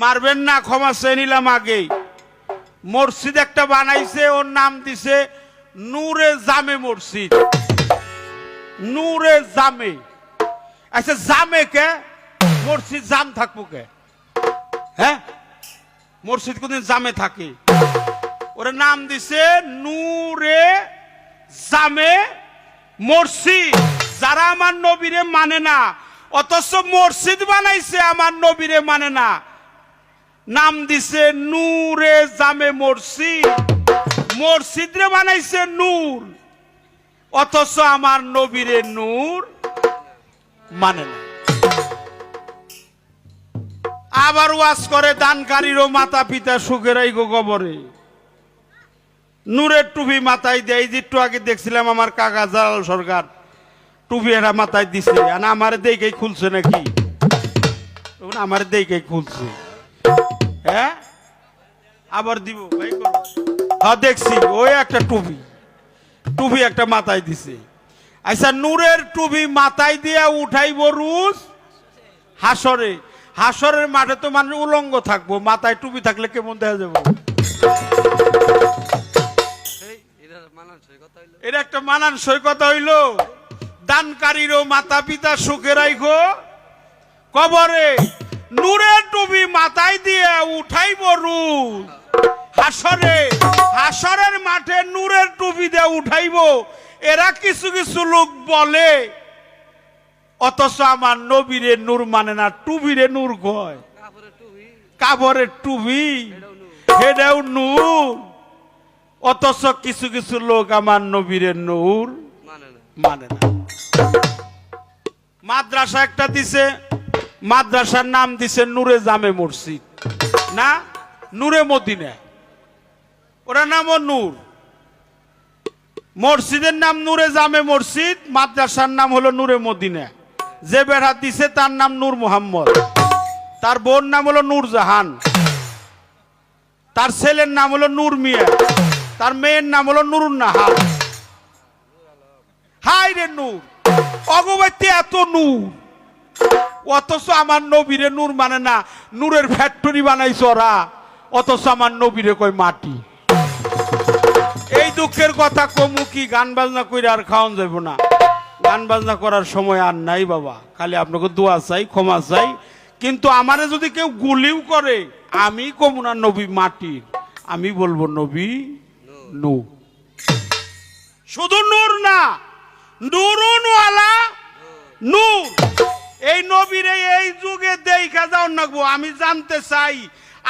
মারবেন না, ক্ষমা চেয়ে নিলাম আগেই। মসজিদ একটা বানাইছে, ওর নাম দিছে নূরে জামে মসজিদ। নূরে জামে। আচ্ছা জামে কে? মসজিদ জাম থাকব কে? হ্যাঁ? মসজিদ কোনদিন জামে থাকে। ওর নাম দিছে নূরে জামে মসজিদ। যারা আমার নবীরে মানে না, অথচ মসজিদ বানাইছে, আমার নবীরে মানে না। নাম দিছে নূরে জামে মসজিদ। রে বানাইছে নূর। অথচ আমার নবীরে নূর মানে না। আবার ওয়াজ করে দানকারীরও মাতা পিতা সুখেরাই গো কবরে। নূরের টুপি মাথায় দেয়। যে একটু আগে দেখছিলাম আমার কাকা জালাল সরকার, টুপি এরা মাথায় দিছে। আর আমার দেখেই খুলছে নাকি? আমার দেখেই খুলছে। হ্যাঁ? আবার দিব ভাই হ্যাঁ দেখছি ওই একটা টুপি। টুপি একটা মাথায় দিছে। আচ্ছা নূরের টুপি মাথায় দিয়া উঠাইব রুজ হাসরে। হাসরের মাঠে তো মানে উলঙ্গ থাকব মাথায় টুপি থাকলে কেমন দেখা যাব? এটা একটা মানানসই কথা হইল। দানকারীরও মাতা পিতা সুখে রাইখো। কবরে নূরের টুপি মাথায় উঠাইব রুজ হাসরে হাসরের মাঠে নূরের টুপি দিয়ে উঠাইব। এরা কিছু কিছু লোক বলে অথচ আমার নবীরে নূর মানে না টুবিরে নূর কয়। কাবরের টুবি এটাও নূর। অথচ কিছু কিছু লোক আমার নবীরে নূর মানে মানে না। মাদ্রাসা একটা দিছে মাদ্রাসার নাম দিছে নূরে জামে মসজিদ। না, নূরে মদিনা। ওরা নামও নূর। মসজিদের নাম নূরে জামে মসজিদ, মাদ্রাসার নাম হলো নূরে মদিনা। যে বেড়া দিছে তার নাম নূর মোহাম্মদ। তার বোন নাম হলো নূর জাহান। তার ছেলের নাম হলো নূর মিয়া। তার মেয়ের নাম হলো নুরুন নাহার হাই রে নূর অগবাইতে এত নূর। অথচ আমার নবীরে নূর মানে না, নূরের ফ্যাক্টরি বানাইছ ওরা। অথচ আমার নবীরে কই মাটি। এই দুঃখের কথা কমু কি, গান বাজনা কইরা আর খাওয়ান যাব না। গান বাজনা করার সময় আর নাই বাবা। খালি আপনাকে দোয়া চাই, ক্ষমা চাই। কিন্তু আমারে যদি কেউ গুলিও করে, আমি কমু না নবী মাটির আমি বলব নবী নু শুধু নূর না, নুরুনওয়ালা নূর। এই নবীরে এই যুগে দেখা যাও নাকবো আমি জানতে চাই,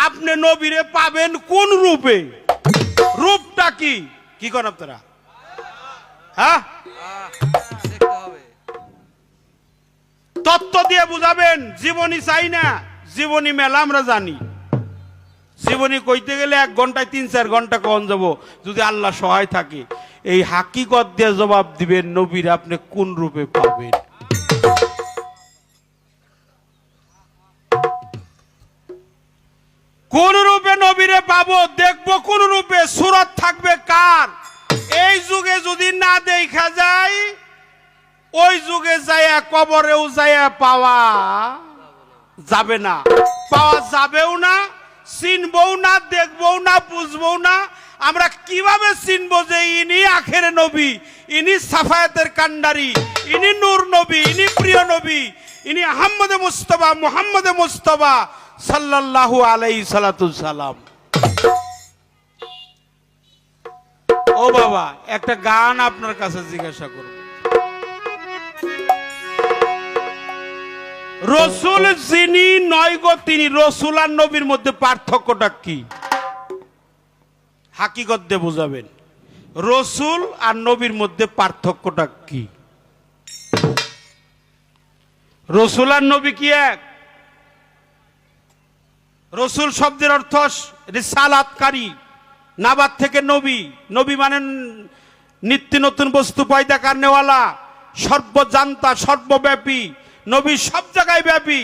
আপনি নবীরে পাবেন কোন রূপে? রূপটা কি? কি করেন আপনারা? হ্যাঁ? তত্ত্ব দিয়ে বুঝাবেন, জীবনী চাই না, জীবনী মেলা আমরা জানি। জীবনী কইতে গেলে এক ঘন্টায় তিন চার ঘণ্টা কন যাব? যদি আল্লাহ সহায় থাকে। এই হাকিকত দিয়ে জবাব দিবেন, নবীর আপনি কোন রূপে পাবেন? কোন রূপে নবীরে পাবো, দেখব কোন রূপে, সুরত থাকবে কার? এই যুগে যদি না দেখা যায়, ওই যুগে যায়া কবরেও যায়া পাওয়া যাবে না। পাওয়া যাবেও না, চিনবও না, দেখবও না, বুঝবও না। আমরা কীভাবে চিনবো যে ইনি আখের নবী, ইনি সাফায়াতের কান্ডারি ইনি নূর নবী, ইনি প্রিয় নবী, ইনি আহম্মদে মুস্তফা, মুহাম্মদে মুস্তফা সাল্লাল্লাহু সালাতুল সালাম। ও বাবা, একটা গান আপনার কাছে জিজ্ঞাসা করব। রসুল যিনি নয় গো, তিনি রসুল আর নবীর মধ্যে পার্থক্যটা কি? হাকিগত দিয়ে বুঝাবেন। রসুল আর নবীর মধ্যে পার্থক্যটা কি? রসুল আর নবী কি এক? রসুল শব্দের অর্থ রিসালাতকারী নাবাদ থেকে নবী। নবী মানে নিত্য নতুন বস্তু পয়দা কারণেওয়ালা সর্বজান্তা, সর্বব্যাপী। নবী সব জায়গায় ব্যাপী।